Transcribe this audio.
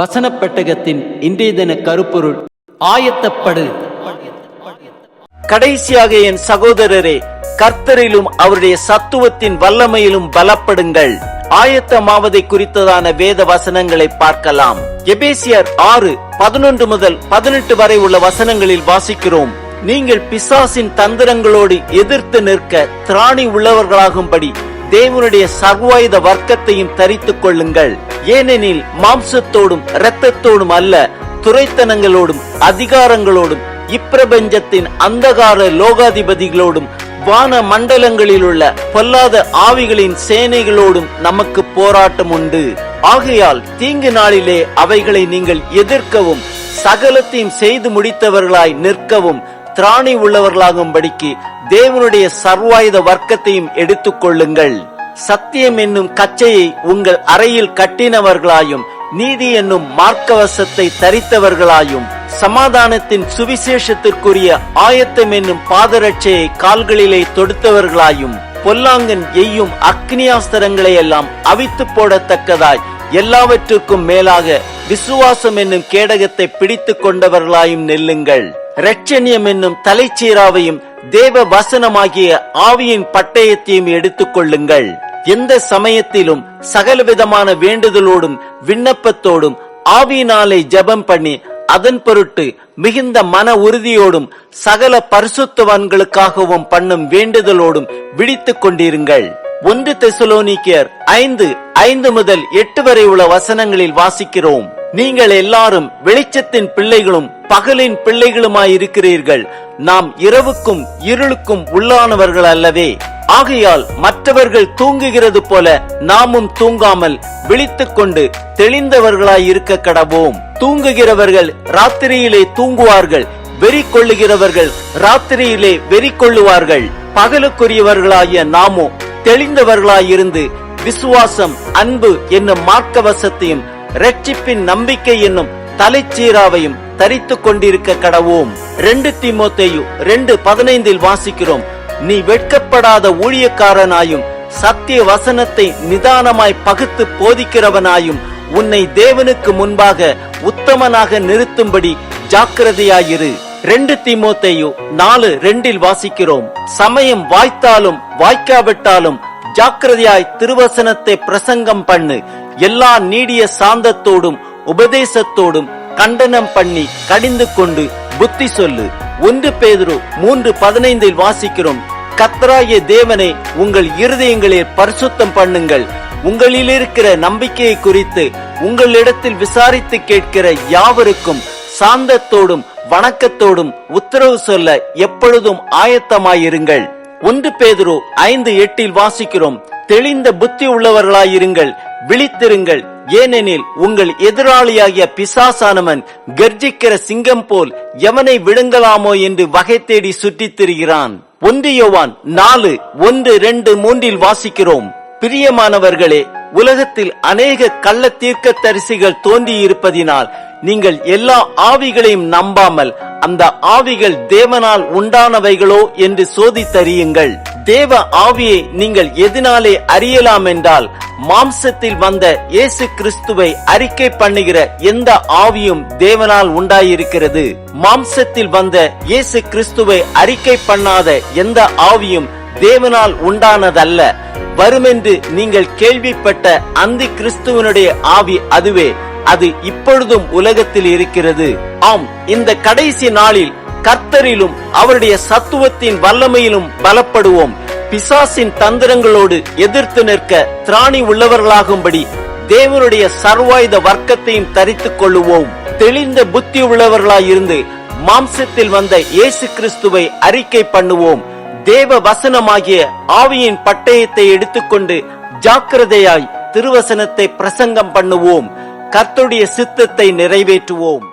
வசனப் பெட்டகத்தின் இன்றைய தின கருப்பொருள் ஆயத்தப்படு. கடைசியாக என் சகோதரரே கர்த்தரிலும் அவருடைய சத்துவத்தின் வல்லமையிலும் பலப்படுங்கள். ஆயத்தமாவதை குறித்ததான வேத வசனங்களை பார்க்கலாம். எபேசியர் ஆறு பதினொன்று முதல் பதினெட்டு வரை உள்ள வசனங்களில் வாசிக்கிறோம். நீங்கள் பிசாசின் தந்திரங்களோடு எதிர்த்து நிற்க திராணி உள்ளவர்களாகும்படி தேவனுடைய சர்வாயுத வர்க்கத்தையும் தரித்துக் கொள்ளுங்கள். ஏனெனில் மாம்சத்தோடும் இரத்தத்தோடும் அல்ல துரைத்தனங்களோடும் அதிகாரங்களோடும் இப்பிரபஞ்சத்தின் அந்தகார லோகாதிபதிகளோடும் வான மண்டலங்களில் உள்ள பொல்லாத ஆவிகளின் சேனைகளோடும் நமக்கு போராட்டம் உண்டு. ஆகையால் தீங்கு நாளிலே அவைகளை நீங்கள் எதிர்க்கவும் சகலத்தையும் செய்து முடித்தவர்களாய் நிற்கவும் திராணி உள்ளவர்களாகும்படிக்கு தேவனுடைய சர்வாயுத வர்க்கத்தையும் எடுத்துக்கொள்ளுங்கள் சத்தியம் என்னும் கச்சையை உங்கள் அறையில் கட்டினவர்களாயும் நீதி என்னும் மார்க்கவசத்தை தரித்தவர்களாயும் சமாதானத்தின் சுவிசேஷத்திற்குரிய ஆயத்தம் என்னும் பாதரட்சையை கால்களிலே தொடுத்தவர்களாயும் பொல்லாங்கன் எய்யும் அக்னியாஸ்திரங்களை எல்லாம் அவித்து போடத்தக்கதாய் எல்லாவற்றுக்கும் மேலாக விசுவாசம் என்னும் கேடகத்தை பிடித்துக் கொண்டவர்களாயும் நெல்லுங்கள். ரட்சணியம் என்னும் தலைச்சீராவையும் தேவ வசனமாகிய ஆவியின் பட்டயத்தையும் எடுத்துக் கொள்ளுங்கள் எந்த சமயத்திலும் சகலவிதமான வேண்டுதலோடும் விண்ணப்பத்தோடும் ஆவியினாலே ஜெபம் பண்ணி அதன் பொருட்டு மிகுந்த மன உறுதியோடும் சகல பரிசுத்தவான்களுக்காகவும் பண்ணும் வேண்டுதலோடும் விழித்துக் கொண்டிருங்கள். ஒன்று தெசலோனிக்கியர் ஐந்து ஐந்து முதல் எட்டு வரை உள்ள வசனங்களில் வாசிக்கிறோம். நீங்கள் எல்லாரும் வெளிச்சத்தின் பிள்ளைகளும் பகலின் பிள்ளைகளுமாயிருக்கிறீர்கள் நாம் இரவுக்கும் இருளுக்கும் உள்ளானவர்கள் அல்லவே. ஆகையால் மற்றவர்கள் தூங்குகிறது போல நாமும் தூங்காமல் விழித்துக் கொண்டு தெளிந்தவர்களாய் இருக்க கடவோம். தூங்குகிறவர்கள் ராத்திரியிலே தூங்குவார்கள். வெறி கொள்ளுகிறவர்கள் ராத்திரியிலே வெறி கொள்ளுவார்கள் பகலுக்குரியவர்களாகிய நாமோ தெளிந்தவர்களாயிருந்து விசுவாசம் அன்பு என்னும் மார்க்கவசத்தையும் ரட்சிப்பின் நம்பிக்கை என்னும் தலைச்சீராவையும் தரித்துக் கொண்டிருக்க கடவோம். ரெண்டு திமுத்தையு ரெண்டு பதினைந்தில் வாசிக்கிறோம். நீ வெட்கப்படாத ஊழியக்காரனாயும் சத்திய வசனத்தை நிதானமாய் பகுத்து போதிக்கிறவனாயும் உன்னை தேவனுக்கு முன்பாக உத்தமனாக நிறுத்தும்படி ஜாக்கிரதையாயிரு. ரெண்டு திமுத்தையு நாலு ரெண்டில் வாசிக்கிறோம். சமயம் வாய்த்தாலும் வாய்க்காவிட்டாலும் ஜாக்கிரதையாய் திருவசனத்தை பிரசங்கம் பண்ணு. எல்லா நீடிய சாந்தத்தோடும் உபதேசத்தோடும் கண்டனம் பண்ணி கடிந்து கொண்டு புத்தி சொல்லு. ஒன்று பேதுரு மூன்று பதினைந்தில் வாசிக்கிறோம் கத்தராய தேவனை உங்கள் இருதயங்களை பரிசுத்தம் பண்ணுங்கள். உங்களில் இருக்கிற நம்பிக்கையை குறித்து உங்களிடத்தில் விசாரித்து கேட்கிற யாவருக்கும் சாந்தத்தோடும் வணக்கத்தோடும் உத்தரவு சொல்ல எப்பொழுதும் ஆயத்தமாயிருங்கள். ஒன்று பேதுரு ஐந்து எட்டில் வாசிக்கிறோம் தெளிந்த புத்தி உள்ளவர்களாயிருங்கள் விழித்திருங்கள் ஏனெனில் உங்கள் எதிராளியாகிய பிசாசானவன் கர்ஜிக்கிற சிங்கம் போல் எவனை விழுங்கலாமோ என்று வகை தேடி சுற்றித் திரிகிறான் ஒன்று யோவான் நாலு ஒன்று ரெண்டு மூன்றில் வாசிக்கிறோம். பிரியமானவர்களே உலகத்தில் அநேக கள்ள தீர்க்க தரிசிகள் தோன்றியிருப்பதினால் நீங்கள் எல்லா ஆவிகளையும் நம்பாமல் அந்த ஆவிகள் தேவனால் உண்டானவைகளோ என்று சோதித்தறியுங்கள். தேவ ஆவியை நீங்கள் எதனாலே அறியலாம் என்றால் மாம்சத்தில் வந்த இயேசு கிறிஸ்துவை அறிக்கை பண்ணுகிற எந்த ஆவியும் தேவனால் உண்டாயிருக்கிறது. மாம்சத்தில் வந்த இயேசு கிறிஸ்துவை அறிக்கை பண்ணாத எந்த ஆவியும் தேவனால் உண்டானதல்ல. வருமென்று நீங்கள் கேள்விப்பட்ட அந்த கிறிஸ்துவனுடைய ஆவி அதுவே. அது இப்பொழுதும் உலகத்தில் இருக்கிறது. ஆம் இந்த கடைசி நாளில் கர்த்தரிலும் அவருடைய சத்துவத்தின் வல்லமையிலும் பல பலப்படுவோம் பிசாசின் தந்திரங்களோடு எதிர்த்து நிற்க திராணி உள்ளவர்களாகும்படி தேவனுடைய சர்வாயுத வர்க்கத்தையும் தரித்துக் கொள்ளுவோம். தெளிந்த புத்தி உள்ளவர்களாயிருந்து மாம்சத்தில் வந்த இயேசு கிறிஸ்துவை அறிக்கை பண்ணுவோம். தேவ வசனமாகிய ஆவியின் பட்டயத்தை எடுத்துக்கொண்டு ஜாக்கிரதையாய் திருவசனத்தை பிரசங்கம் பண்ணுவோம். கர்த்தருடைய சித்தத்தை நிறைவேற்றுவோம்.